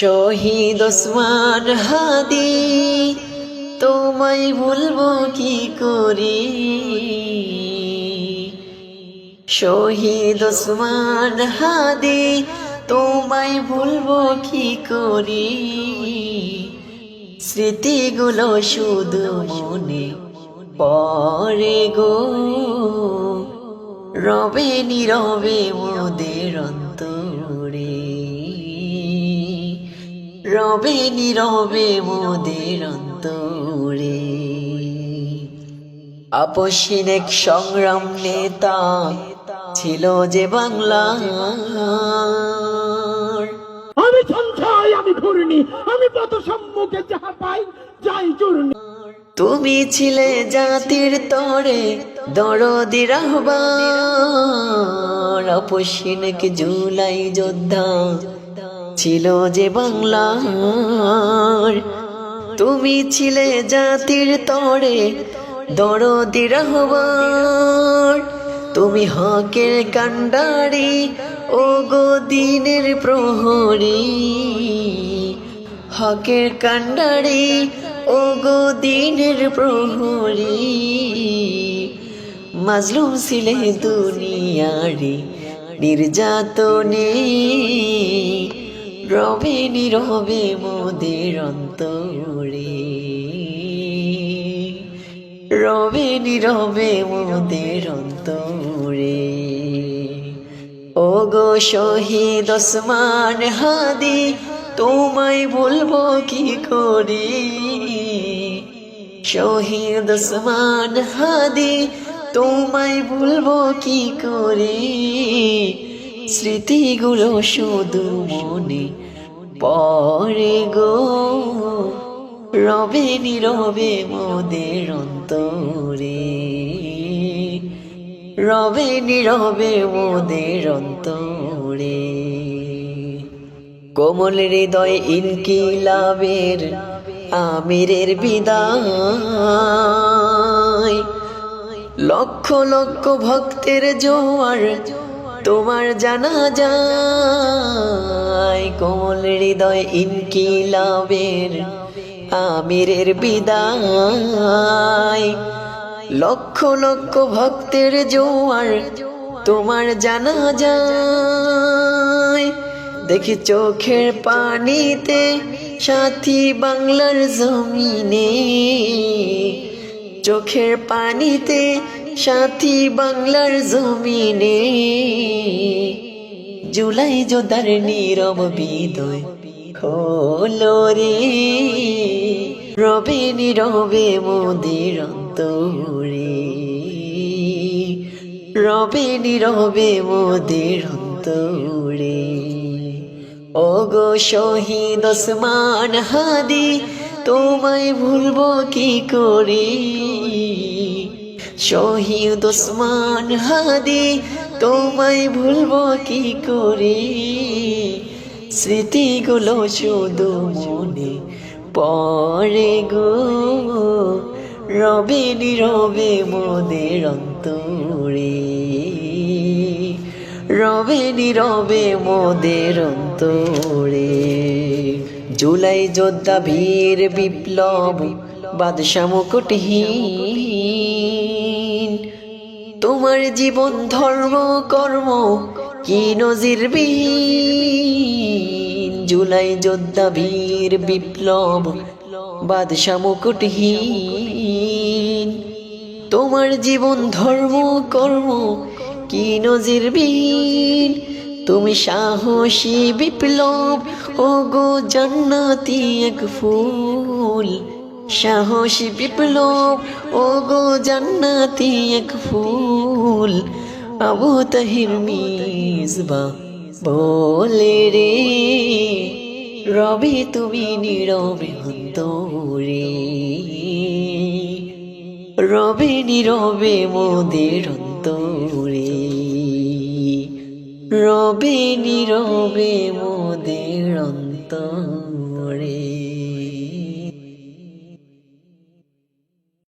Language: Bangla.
শহীদ ওসমান হাদি, তোমায় ভুলবো কি করি? শহীদ ওসমান হাদি, তোমায় ভুলবো কি করি? স্মৃতিগুলো শুধু মনে পরে গো। রবে নীরবে মোদের অন্তরে রবে নীরবে মোদের অন্তরে। আপসীন এক সংগ্রাম নেতা ছিল যে বাংলা আমি সঞ্চয়, আমি ঘূর্ণি, আমি পথ সম্মুখে যাহা পাই, যাই চূর্ণি। তুমি ছিলে জাতির তরে, দরদি রাহবার অপসীনক জুলাই যোদ্ধা, ছিল যে বাংলার। তুমি ছিলে জাতির তরে, দরদি রাহবার, তুমি হকের কান্ডারি ও গো দিনের প্রহরী। হকের কান্ডারি ও গো দিনের প্রহরী, মাজলুম ছিলে দুনিয়ারি, নির্যাতনে। রবে নীরবে মোদের অন্তরে। রবে নীরবে মোদের অন্তরে। ও গো শহীদ ওসমান হাদি, তোমায় বলব কি করি? শহীদ ওসমান হাদি, তোমায় বলব কি করে? স্মৃতিগুলো শুধু মনে পরে গো। রবে নীরবে মোদের অন্তরে। রবে নীরবে মোদের অন্তরে। কোমল হৃদয় ইনকিলাবের আমিরের বিদায়। লক্ষ লক্ষ ভক্তের জোয়ার তোমার জানা যায়। কোমল হৃদয় ইনকিলাবের আমিরের বিদায়। লক্ষ লক্ষ ভক্তের জোয়ার তোমার জানা যায় দেখি চোখের পানিতে সাথী বাংলার জমিনে। চোখের পানিতে সাথী বাংলার জমিনে। জুলাই যোদার নীরব বিদয় খোলো রে। রবে নীরবে মোদের অন্তরে। রবে নীরবে মোদের অন্তরে। ও গো শহীদ ওসমান হাদি, তোমায় ভুলবো কি করে? শহীদ ওসমান হাদি, তোমায় ভুলবো কি করে? স্মৃতিগুলো শুধু মনে পরে গো। রবে নীরবে মোদের অন্তরে। রবে নীরবে মোদের অন্তরে। জুলাই যোদ্ধা বীর বিপ্লব বাদশা মুকুটহীন। তোমার জীবন ধর্ম, কর্ম কি নজিরবিহীন? জুলাই যোদ্ধা বীর বিপ্লব বাদশা মুকুটহীন তোমার জীবন ধর্ম, কর্ম কি নজিরবিহীন তুমি সাহসী বিপ্লব ও গো জান্নাতি এক ফুল। সাহসী বিপ্লব ও গো জান্নাতি এক ফুল। আবু তাহির মিসবা বলে রে রবে তুমি নীরবে অন্তরে। রবে নীরবে মোদের অন্তরে। রবে নীরবে মোদের অন্তরে।